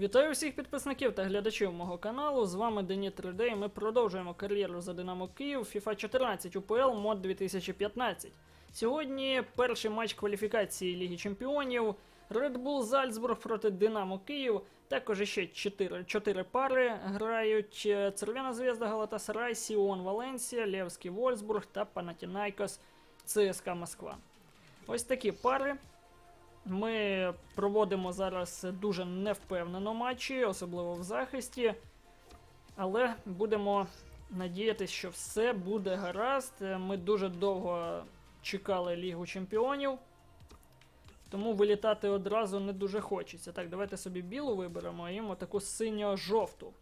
Вітаю всіх підписників та глядачів мого каналу. З вами Дені 3D і ми продовжуємо кар'єру за Динамо Київ FIFA 14 УПЛ мод 2015. Сьогодні перший матч кваліфікації Ліги Чемпіонів. Red Bull Зальцбург проти Динамо Київ. Також ще 4, 4 пари грають е, Цервена Звезда Галатасарай, Сіон Валенсія, Левський Вольсбург та Панатінайкос ЦСКА Москва. Ось такі пари. Ми проводимо зараз дуже невпевнено матчі, особливо в захисті. Але будемо надіятися, що все буде гаразд. Ми дуже довго чекали Лігу Чемпіонів. Тому вилітати одразу не дуже хочеться. Так, давайте собі білу виберемо, а їм таку синьо-жовту.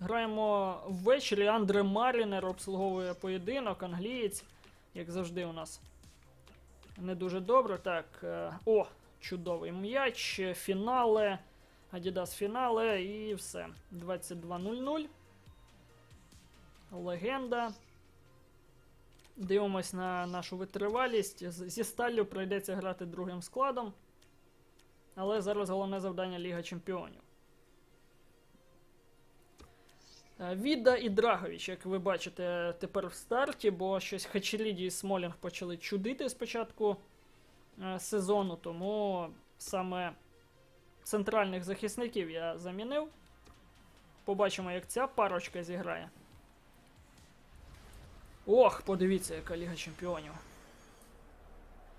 Граємо ввечері. Андре Марінер обслуговує поєдинок, англієць, як завжди у нас не дуже добре. Так. е, О, чудовий м'яч. Фінале. Adidas фінале і все. 22.00. Легенда. Дивимось на нашу витривалість. Зі сталлю прийдеться грати другим складом. Але зараз головне завдання Ліга Чемпіонів. Е, Віда і Драгович, як ви бачите, тепер в старті, бо щось Хачеліді і Смолінг почали чудити спочатку е, сезону, тому саме центральних захисників я замінив. Побачимо, як ця парочка зіграє. Ох, подивіться, яка Ліга Чемпіонів.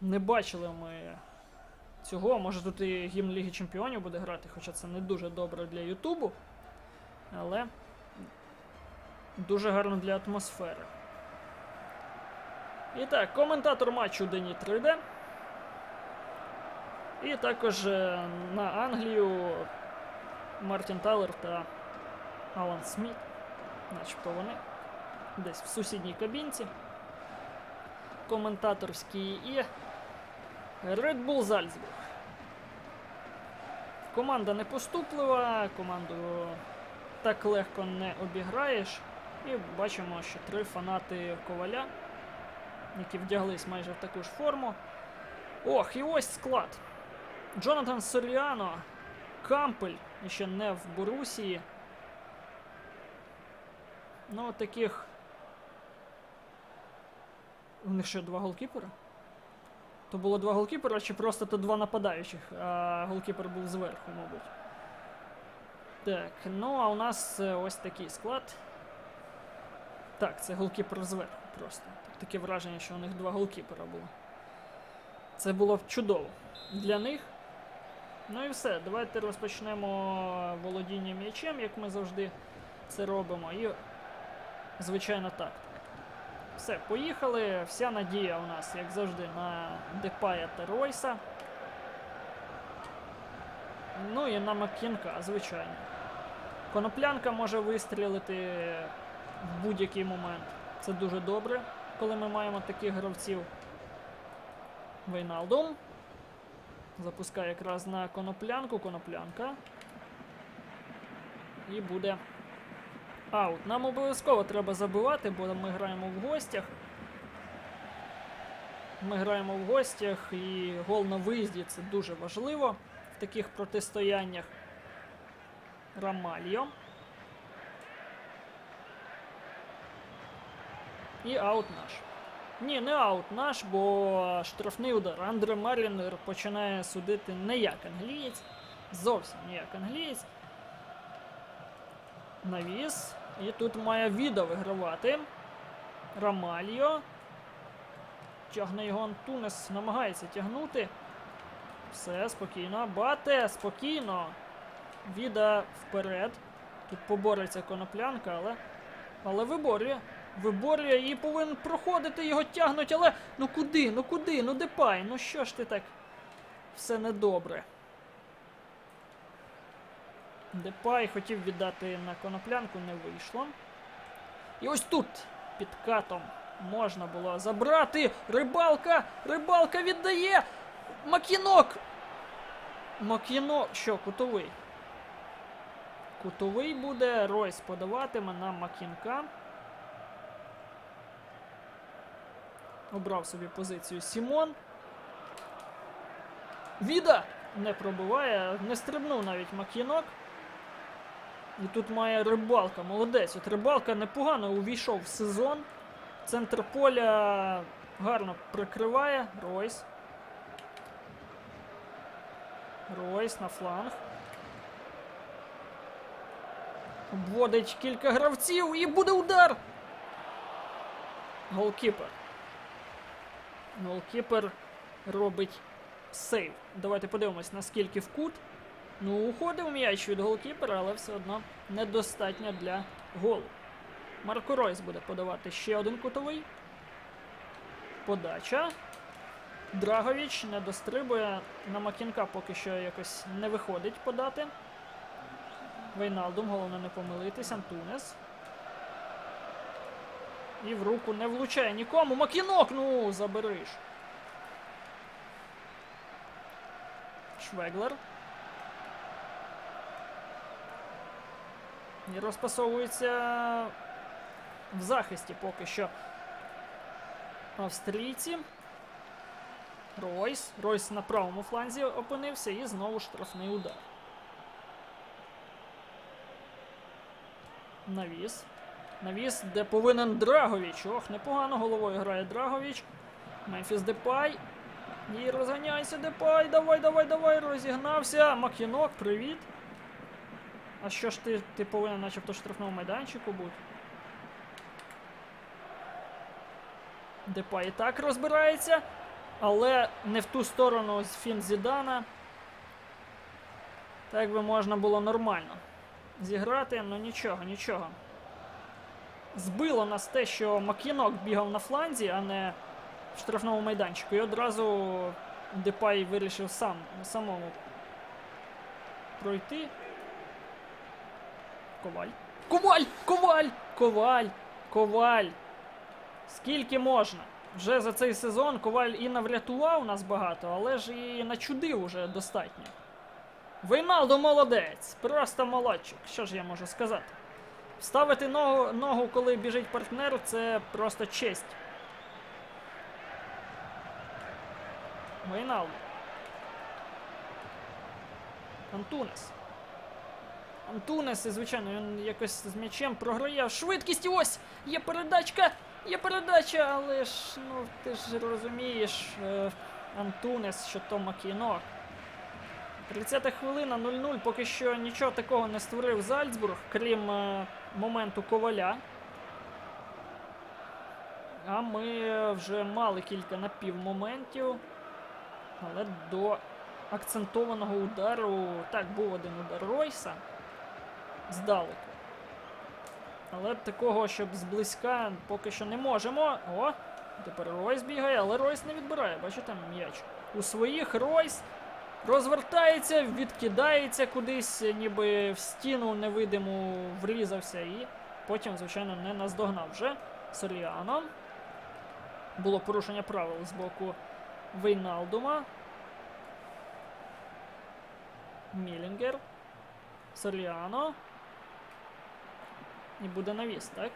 Не бачили ми цього. Може тут і гімн Ліги Чемпіонів буде грати, хоча це не дуже добре для Ютубу. Але дуже гарно для атмосфери. І так, коментатор матчу Дені 3D. І також е, на Англію Мартін Талер та Алан Сміт. Начебто вони десь в сусідній кабінці. Коментаторський і Red Bull Зальцбург. Команда не поступлива, команду так легко не обіграєш. І бачимо, що три фанати коваля, які вдяглись майже в таку ж форму. Ох, і ось склад. Джонатан Соліано, Кампель, ще не в Борусії. Ну, таких. У них ще два голкіпера? То було два голкіпера, чи просто то два нападаючих, а голкіпер був зверху, мабуть. Так, ну а у нас е, ось такий склад. Так, це голкіпер зверху просто. Таке враження, що у них два голкіпера було. Це було чудово для них. Ну і все. Давайте розпочнемо володіння м'ячем, як ми завжди це робимо. І, звичайно, так. Все, поїхали. Вся надія у нас, як завжди, на Депая та Ройса. Ну і на Маккінка, звичайно. Коноплянка може вистрілити в будь-який момент. Це дуже добре, коли ми маємо таких гравців. Вейналдум. Запускає якраз на коноплянку, коноплянка. І буде аут. Нам обов'язково треба забивати, бо ми граємо в гостях. Ми граємо в гостях і гол на виїзді це дуже важливо в таких протистояннях. Рамальо. І аут наш. Ні, не аут наш, бо штрафний удар. Андре Марлінер починає судити не як англієць. Зовсім не як англієць. Навіс. І тут має віда вигравати. Рамальо. Тягне його Антунес, намагається тягнути. Все, спокійно. Бате, спокійно. Віда вперед. Тут побореться коноплянка, але. Але виборює. Виборює і повинен проходити, його тягнуть, але. Ну куди? Ну куди? Ну депай? Ну що ж ти так? Все недобре. Депай хотів віддати на коноплянку, не вийшло. І ось тут під катом можна було забрати. Рибалка! Рибалка віддає! Макінок! Макінок. Що, кутовий? Кутовий буде. Ройс подаватиме на Макінка. Обрав собі позицію Сімон. Віда! не пробиває, не стрибнув навіть Мак'єнок. І тут має рибалка, молодець. От рибалка непогано увійшов в сезон. Центр поля гарно прикриває. Ройс. Ройс на фланг. Обводить кілька гравців і буде удар. Голкіпер. Голкіпер робить сейв. Давайте подивимось, наскільки в кут. Ну, уходив м'яч від голкіпера, але все одно недостатньо для голу. Марко Ройс буде подавати ще один кутовий. Подача. Драговіч не дострибує. На Макінка поки що якось не виходить подати. Вейналдум, головне не помилитись. Антунес. І в руку не влучає нікому. Макінок! Ну, забериш. Швеглер. І розпасовується в захисті поки що австрійці. Ройс. Ройс на правому фланзі опинився і знову штрафний удар. Навіс. Навіс, де повинен Драговіч. Ох, непогано головою грає Драговіч. Мемфіс Депай. І розганяйся, Депай. Давай, давай, давай. Розігнався. Макінок, привіт. А що ж ти, ти повинен начебто штрафному майданчику бути? Депай і так розбирається, але не в ту сторону фін Зідана. Так би можна було нормально зіграти, ну нічого, нічого. Збило нас те, що Макінок бігав на фланзі, а не в штрафному майданчику. І одразу Депай вирішив сам самому пройти. Коваль. Коваль! Коваль! Коваль! Коваль! Скільки можна? Вже за цей сезон Коваль і наврятував нас багато, але ж і начудив уже достатньо. Вейналдо молодець, просто молодчик. Що ж я можу сказати? Ставити ногу, ногу, коли біжить партнер, це просто честь. Вейналдо. Антунес. Антунес, звичайно, він якось з м'ячем програє. Швидкість ось! Є передачка! Є передача, але ж, ну, ти ж розумієш, е, Антунес, що то Макінок. 30 хвилина 0-0, поки що нічого такого не створив Зальцбург, крім е, моменту коваля. А ми вже мали кілька напівмоментів. Але до акцентованого удару. Так, був один удар Ройса. Здалеку. Але такого, щоб зблизька, поки що не можемо. О! Тепер Ройс бігає, але Ройс не відбирає. Бачите, м'яч. У своїх Ройс розвертається, відкидається кудись, ніби в стіну невидиму врізався і потім, звичайно, не наздогнав вже Соліано. Було порушення правил з боку Вейналдума. Мілінгер. Соліано. І буде навіс, так?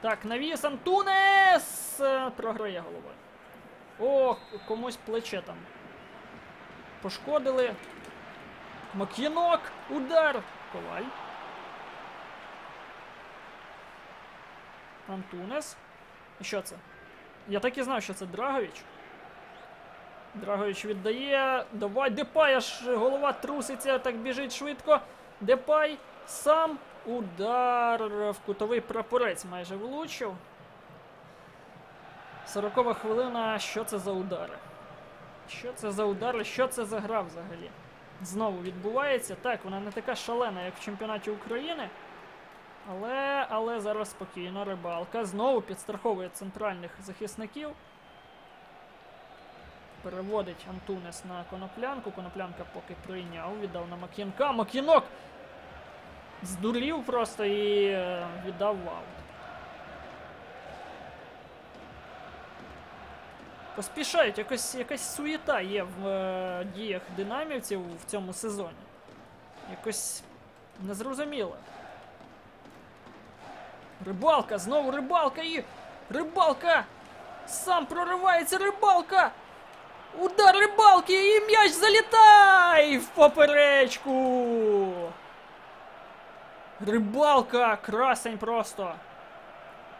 Так, навіс Антунес! Програє головою. О, комусь плече там. Пошкодили. Мак'єнок! Удар! Коваль. Антунес. Що це? Я так і знав, що це Драгович. Драгович віддає. Давай, Депай, аж голова труситься, так біжить швидко. Депай сам. Удар в кутовий прапорець майже влучив. 40 хвилина. Що це за удари? Що це за удари? Що це за гра взагалі? Знову відбувається. Так, вона не така шалена, як в чемпіонаті України. Але, але зараз спокійно рибалка. Знову підстраховує центральних захисників. Переводить Антунес на коноплянку. Коноплянка поки прийняв, віддав на Мак'янка. Мак'янок здурів просто і е, віддав в Поспішають, якось, якась суєта є в е, діях динамівців в цьому сезоні. Якось незрозуміло. Рибалка, знову рибалка і. Рибалка! Сам проривається рибалка! Удар рибалки і м'яч залітай в поперечку. Рибалка, красень просто.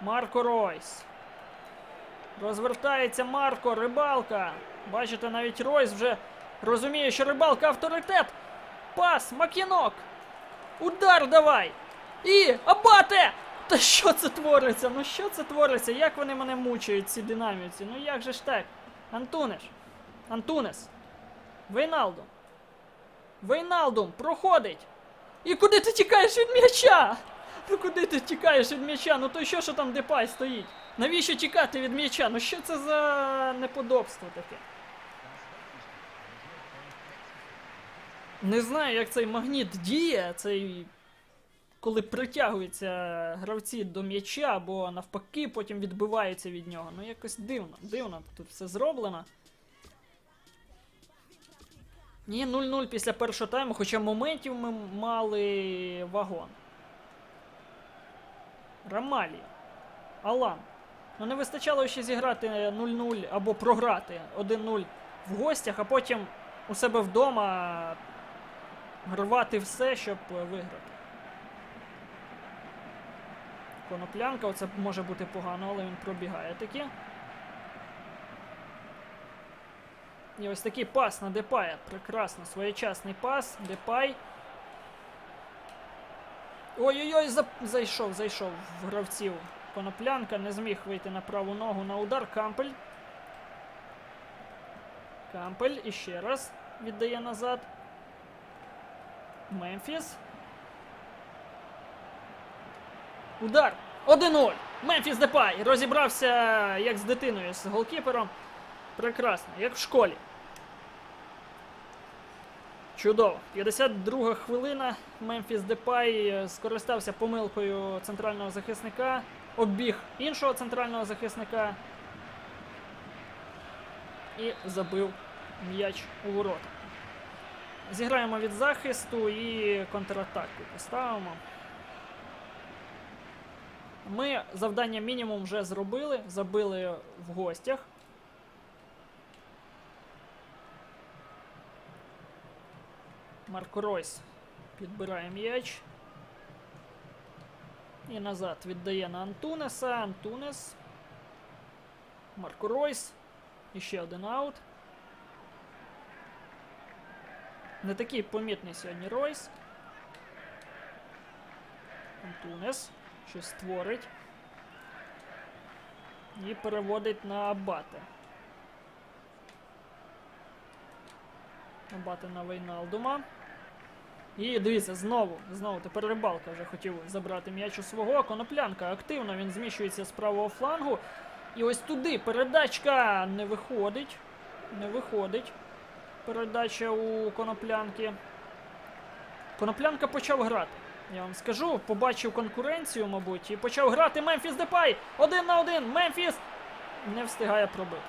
Марко Ройс. Розвертається Марко, рибалка. Бачите, навіть Ройс вже розуміє, що рибалка авторитет. Пас, макінок. Удар давай. І Абате! Та що це твориться? Ну що це твориться? Як вони мене мучають, ці динаміці? Ну як же ж так? Антунеш. Антунес. Вейналдум. Вейналдум проходить. І куди ти тікаєш від м'яча? Ну куди ти тікаєш від м'яча? Ну то що, що там Депай стоїть? Навіщо тікати від м'яча? Ну що це за неподобство таке? Не знаю, як цей магніт діє, цей. Коли притягуються гравці до м'яча, або навпаки, потім відбиваються від нього. Ну якось дивно, дивно тут все зроблено. Ні, 0-0 після першого тайму, хоча моментів ми мали вагон. Рамалі. Алан. Ну не вистачало ще зіграти 0-0 або програти 1-0 в гостях, а потім у себе вдома рвати все, щоб е, виграти. Коноплянка, оце може бути погано, але він пробігає таки. І ось такий пас на Депая. Прекрасно, своєчасний пас. Депай. Ой-ой-ой, за... зайшов, зайшов в гравців. Коноплянка не зміг вийти на праву ногу на удар. Кампель. Кампель іще раз віддає назад. Мемфіс. Удар. 1-0. Мемфіс Депай розібрався як з дитиною з голкіпером. Прекрасно, як в школі. Чудово. 52 хвилина. Мемфіс Депай скористався помилкою центрального захисника. Обіг іншого центрального захисника. І забив м'яч у ворота. Зіграємо від захисту і контратаку поставимо. Ми завдання мінімум вже зробили, забили в гостях. Марко Ройс підбирає м'яч. І назад віддає на Антунеса. Антунес. Марко Ройс. І ще один аут. Не такий помітний сьогодні Ройс. Антунес. Щось створить. І переводить на Абате. Абате на Вейналдума. І дивіться, знову, знову тепер рибалка вже хотів забрати м'яч у свого. Коноплянка активно він зміщується з правого флангу. І ось туди передачка не виходить. Не виходить. Передача у коноплянки. Коноплянка почав грати. Я вам скажу, побачив конкуренцію, мабуть, і почав грати Мемфіс Депай. Один на один. Мемфіс не встигає пробити.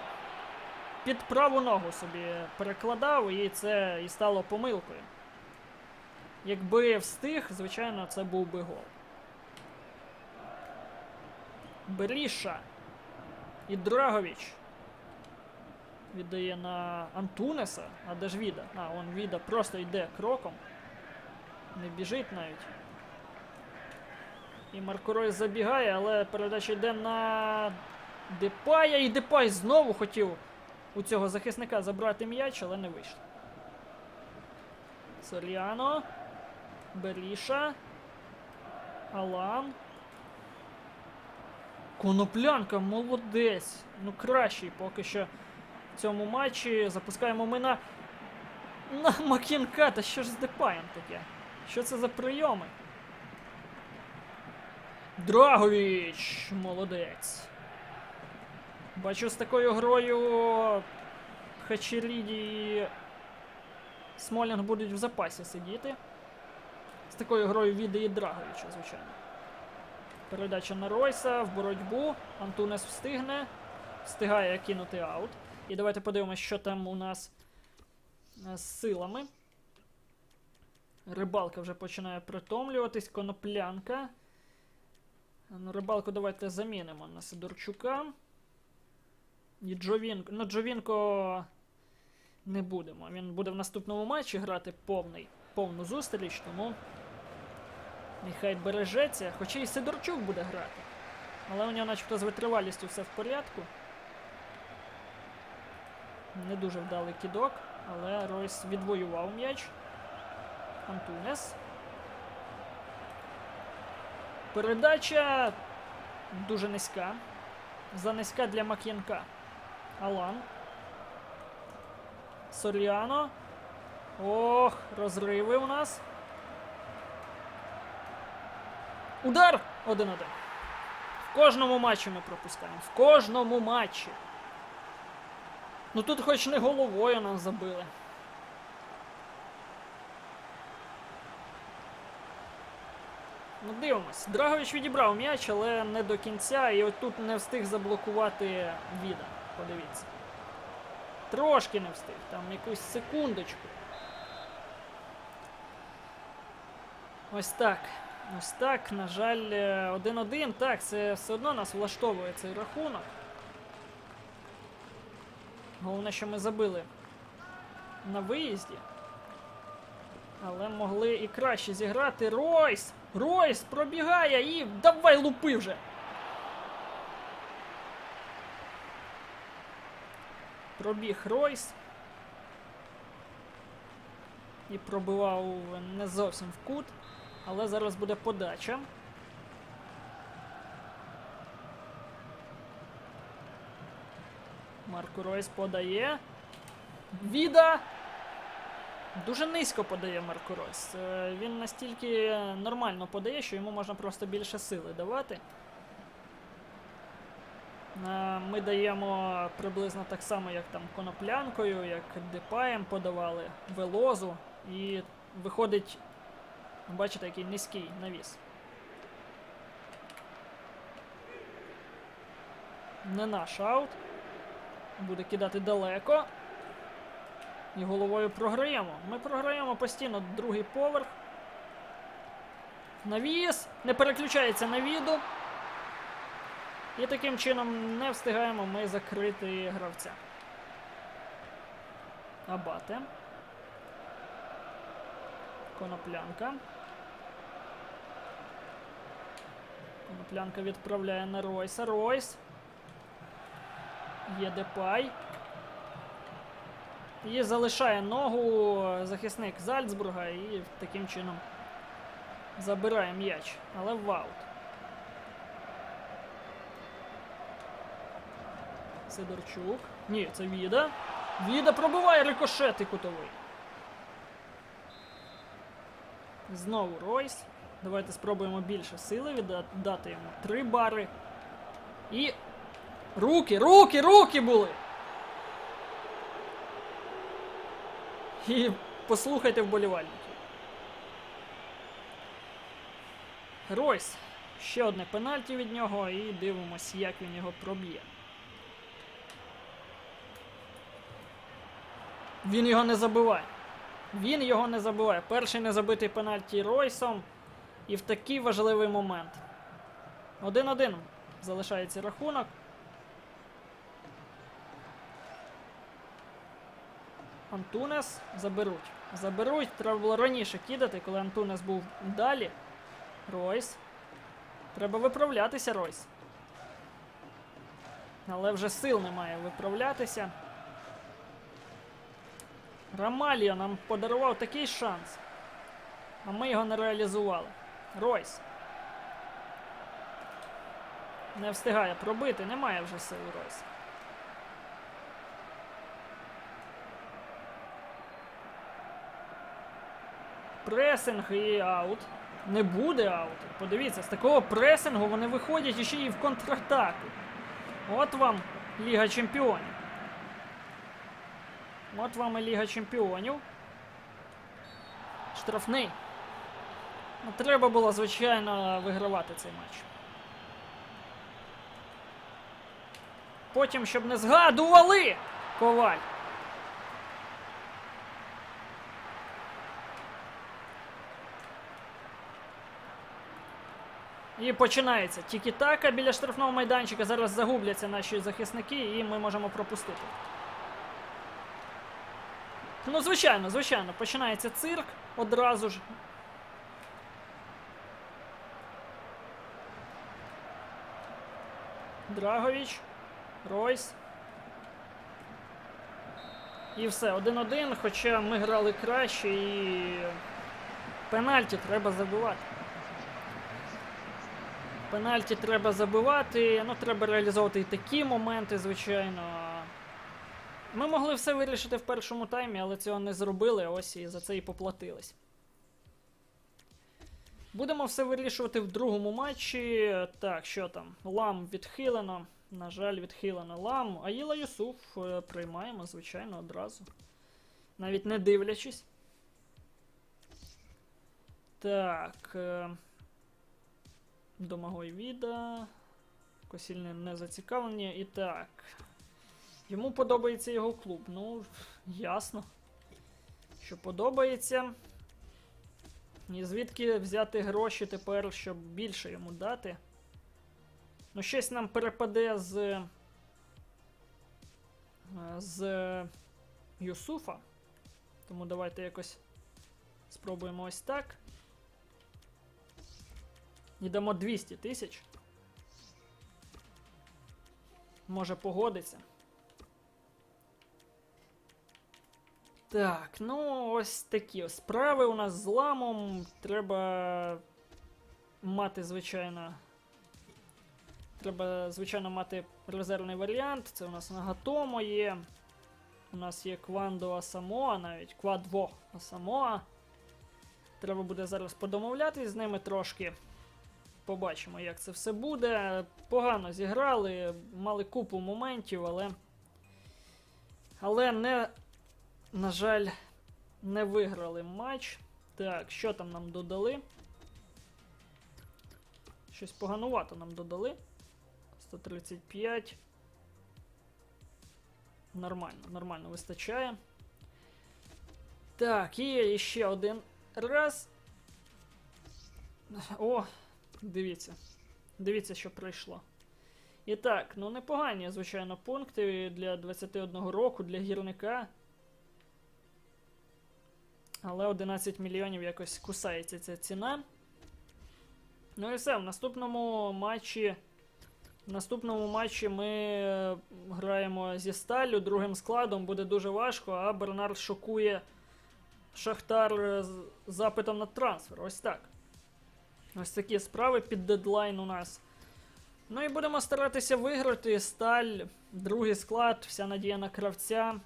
Під праву ногу собі перекладав, і це і стало помилкою. Якби встиг, звичайно, це був би гол. Беріша. І Драгович. Віддає на Антунеса. А де ж Віда? А, он Віда просто йде кроком. Не біжить навіть. І Марко Ройс забігає, але передача йде на Депая. І Депай знову хотів у цього захисника забрати м'яч, але не вийшло. Соріано. Беріша. Алан. Коноплянка, молодець. Ну, кращий поки що в цьому матчі. Запускаємо ми на. На Макінка. Та що ж з Депаєм таке? Що це за прийоми? Драговіч! Молодець. Бачу з такою грою Хачеріді і Смолінг будуть в запасі сидіти. Такою грою віде і Драговича, звичайно. Передача на Ройса в боротьбу. Антунес встигне. Встигає кинути аут. І давайте подивимося, що там у нас е, з силами. Рибалка вже починає притомлюватись. Коноплянка. Ну, рибалку давайте замінимо на Сидорчука. І Джовінко. Ну, Джовінко не будемо. Він буде в наступному матчі грати повний, повну зустріч, тому нехай бережеться. Хоча і Сидорчук буде грати. Але у нього начебто з витривалістю все в порядку. Не дуже вдалий кідок, але Ройс відвоював м'яч. Антунес. Передача дуже низька. Занизька для Мак'янка. Алан. Соріано. Ох, розриви у нас. Удар! 1-1. В кожному матчі ми пропускаємо. В кожному матчі. Ну тут хоч не головою нам забили. Ну, дивимось. Драгович відібрав м'яч, але не до кінця. І отут не встиг заблокувати Віда. Подивіться. Трошки не встиг, там якусь секундочку. Ось так. Ось так, на жаль, е, 1-1. Так, це все одно нас влаштовує цей рахунок. Головне, що ми забили на виїзді. Але могли і краще зіграти. Ройс! Ройс пробігає і давай лупи вже! Пробіг Ройс. І пробивав не зовсім в кут. Але зараз буде подача. Марко Ройс подає. Віда. Дуже низько подає Марко Ройс. Е, Він настільки нормально подає, що йому можна просто більше сили давати. Е, Ми даємо приблизно так само, як там коноплянкою, як Депаєм подавали, велозу. І виходить, бачите, який низький навіс. Не наш аут. Буде кидати далеко. І головою програємо. Ми програємо постійно другий поверх. Навіс. Не переключається на віду. І таким чином не встигаємо ми закрити гравця. Абате. Коноплянка. Коноплянка відправляє на Ройса. Ройс. Є Депай. І залишає ногу захисник Зальцбурга і таким чином забирає м'яч. Але в аут. Сидорчук. Ні, це Віда. Віда пробиває рикошет і кутовий. Знову Ройс. Давайте спробуємо більше сили віддати йому. Три бари. І. Руки, руки, руки були! І послухайте вболівальників. Ройс. Ще одне пенальті від нього і дивимось, як він його проб'є. Він його не забиває. Він його не забиває. Перший незабитий пенальті Ройсом. І в такий важливий момент. 1-1 залишається рахунок. Антунес заберуть. Заберуть. Треба було раніше кидати, коли Антунес був далі. Ройс. Треба виправлятися, Ройс. Але вже сил немає виправлятися. Рамалія нам подарував такий шанс. А ми його не реалізували. Ройс. Не встигає пробити, немає вже сили Ройс. Пресинг і аут. Не буде аут. Подивіться, з такого пресингу вони виходять іще і в контратаку. От вам Ліга Чемпіонів. От вам і Ліга Чемпіонів. Штрафний. Ну, треба було, звичайно, вигравати цей матч. Потім, щоб не згадували Коваль. І починається тільки-така біля штрафного майданчика. Зараз загубляться наші захисники, і ми можемо пропустити. Ну, звичайно, звичайно, починається цирк одразу ж. Драговіч, Ройс. І все, 1-1, хоча ми грали краще і пенальті треба забивати. Пенальті треба забивати, ну треба реалізовувати і такі моменти, звичайно. Ми могли все вирішити в першому таймі, але цього не зробили, ось і за це і поплатились. Будемо все вирішувати в другому матчі. Так, що там? Лам відхилено. На жаль, відхилено лам. Аїла Юсуф е, приймаємо, звичайно, одразу. Навіть не дивлячись. Так. Е... Домагой Віда. Косільне не зацікавлені. І так. Йому подобається його клуб. Ну, ясно. Що подобається. І звідки взяти гроші тепер, щоб більше йому дати? Ну, щось нам перепаде з. е, з Юсуфа. Тому давайте якось спробуємо ось так. І дамо 200 тисяч. Може погодиться. Так, ну ось такі справи у нас з ламом. Треба мати, звичайно. Треба, звичайно, мати резервний варіант. Це у нас Нагатомо є. У нас є Квандо Асамоа, навіть Квадво Асамоа. Треба буде зараз подомовлятись з ними трошки. Побачимо, як це все буде. Погано зіграли, мали купу моментів, але. Але не на жаль, не виграли матч. Так, що там нам додали? Щось поганувато нам додали. 135. Нормально, нормально вистачає. Так, і ще один раз. О, дивіться. Дивіться, що прийшло. І так, ну непогані, звичайно, пункти для 21 року, для гірника. Але 11 мільйонів якось кусається ця ціна. Ну і все, в наступному матчі. В наступному матчі ми е, граємо зі Сталлю другим складом, буде дуже важко, а Бернард шокує Шахтар е, з запитом на трансфер. Ось так. Ось такі справи під дедлайн у нас. Ну і будемо старатися виграти. Сталь, другий склад, вся надія на кравця,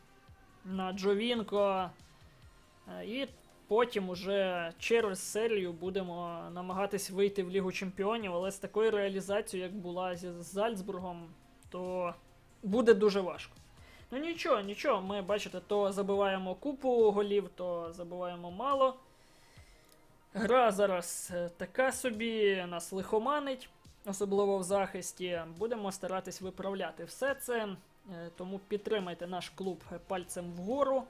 на Джовінко. Е, І потім уже через серію будемо намагатись вийти в Лігу Чемпіонів, але з такою реалізацією, як була зі Зальцбургом, то буде дуже важко. Ну нічого, нічого, ми бачите, то забиваємо купу голів, то забиваємо мало. Гра зараз е, така собі, нас лихоманить, особливо в захисті. Будемо старатись виправляти все це. Е, Тому підтримайте наш клуб пальцем вгору.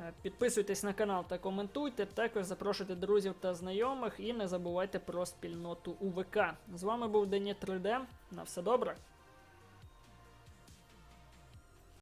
Е, Підписуйтесь на канал та коментуйте. Також запрошуйте друзів та знайомих і не забувайте про спільноту УВК. З вами був Дені 3D. На все добре.